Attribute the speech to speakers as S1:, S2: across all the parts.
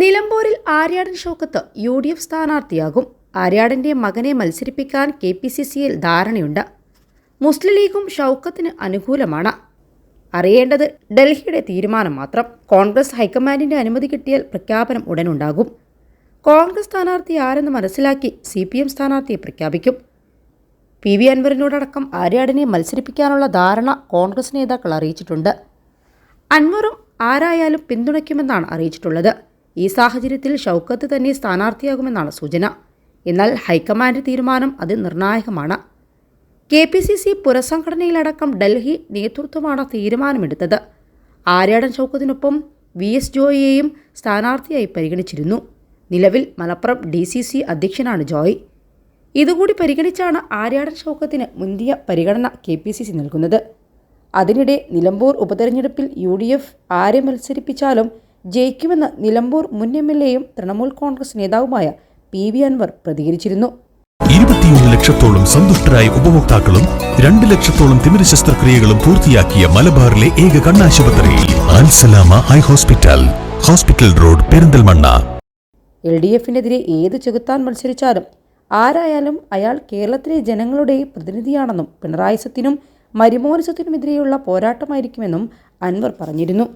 S1: നിലമ്പൂരിൽ Aryadan Shoukath U D F സ്ഥാനാർത്ഥിയാകും. ആര്യാടന്റെ മകനെ മത്സരിപ്പിക്കാൻ കെ പി സി സിയിൽ ധാരണയുണ്ട്. മുസ്ലിം ലീഗും ഷൗക്കത്തിന് അനുകൂലമാണ്. അറിയേണ്ടത് ഡൽഹിയുടെ തീരുമാനം മാത്രം. കോൺഗ്രസ് ഹൈക്കമാൻഡിന്റെ അനുമതി കിട്ടിയാൽ പ്രഖ്യാപനം ഉടനുണ്ടാകും. കോൺഗ്രസ് സ്ഥാനാർത്ഥി ആരെന്ന് മനസ്സിലാക്കി സി പി എം സ്ഥാനാർത്ഥിയെ പ്രഖ്യാപിക്കും. പി വി അൻവറിനോടക്കം ആര്യാടനെ മത്സരിപ്പിക്കാനുള്ള ധാരണ കോൺഗ്രസ് നേതാക്കൾ അറിയിച്ചിട്ടുണ്ട്. അൻവറും ആരായാലും പിന്തുണയ്ക്കുമെന്നാണ് അറിയിച്ചിട്ടുള്ളത്. ഈ സാഹചര്യത്തിൽ ഷൗക്കത്ത് തന്നെ സ്ഥാനാർത്ഥിയാകുമെന്നാണ് സൂചന. എന്നാൽ ഹൈക്കമാൻഡ് തീരുമാനം അത് നിർണായകമാണ്. കെ പി സി സി പുനഃസംഘടനയിലടക്കം ഡൽഹി നേതൃത്വമാണ് തീരുമാനമെടുത്തത്. ആര്യാടൻ ഷൗക്കത്തിനൊപ്പം വി എസ് ജോയിയെയും സ്ഥാനാർത്ഥിയായി പരിഗണിച്ചിരുന്നു. നിലവിൽ മലപ്പുറം ഡി സി സി അധ്യക്ഷനാണ് ജോയ്. ഇതുകൂടി പരിഗണിച്ചാണ് ആര്യാടൻ ഷൗക്കത്തിന് മുന്തിയ പരിഗണന കെ പി സി സി നൽകുന്നത്. അതിനിടെ നിലമ്പൂർ ഉപതെരഞ്ഞെടുപ്പിൽ യു ഡി എഫ് ആരെ മത്സരിപ്പിച്ചാലും ജയിക്കുമെന്ന് നിലമ്പൂർ മുൻ എം എൽ എയും തൃണമൂൽ കോൺഗ്രസ് നേതാവുമായ പി വി അൻവർ പ്രതികരിച്ചിരുന്നു.
S2: ഇരുപത്തിയൊന്ന് ലക്ഷത്തോളം സന്തുഷ്ടരായ ഉപഭോക്താക്കളും രണ്ട് ലക്ഷത്തോളം തിമിര ശസ്ത്രക്രിയകളും പൂർത്തിയാക്കിയ മലബാറിലെ ഏക കണ്ണാശുപത്രി high hospital hospital road Perinthalmanna.
S1: L D എഫിനെതിരെ ഏത് ചെകുത്താൻ മത്സരിച്ചാലും ആരായാലും അയാൾ കേരളത്തിലെ ജനങ്ങളുടെ പ്രതിനിധിയാണെന്നും പിണറായിസത്തിനും മരിമോനിസത്തിനുമെതിരെയുള്ള പോരാട്ടമായിരിക്കുമെന്നും അൻവർ പറഞ്ഞിരുന്നു.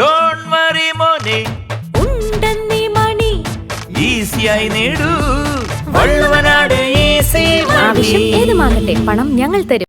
S3: ഡോണ്ട് വറി മോനെ.
S4: ഉണ്ടെന്നീ മണി.
S3: ഈസിയായി നേടൂ. വള്ളുവനാട് ഈസി
S4: ആവശ്യം ഏതുമാകട്ടെ പണം ഞങ്ങൾ തരും.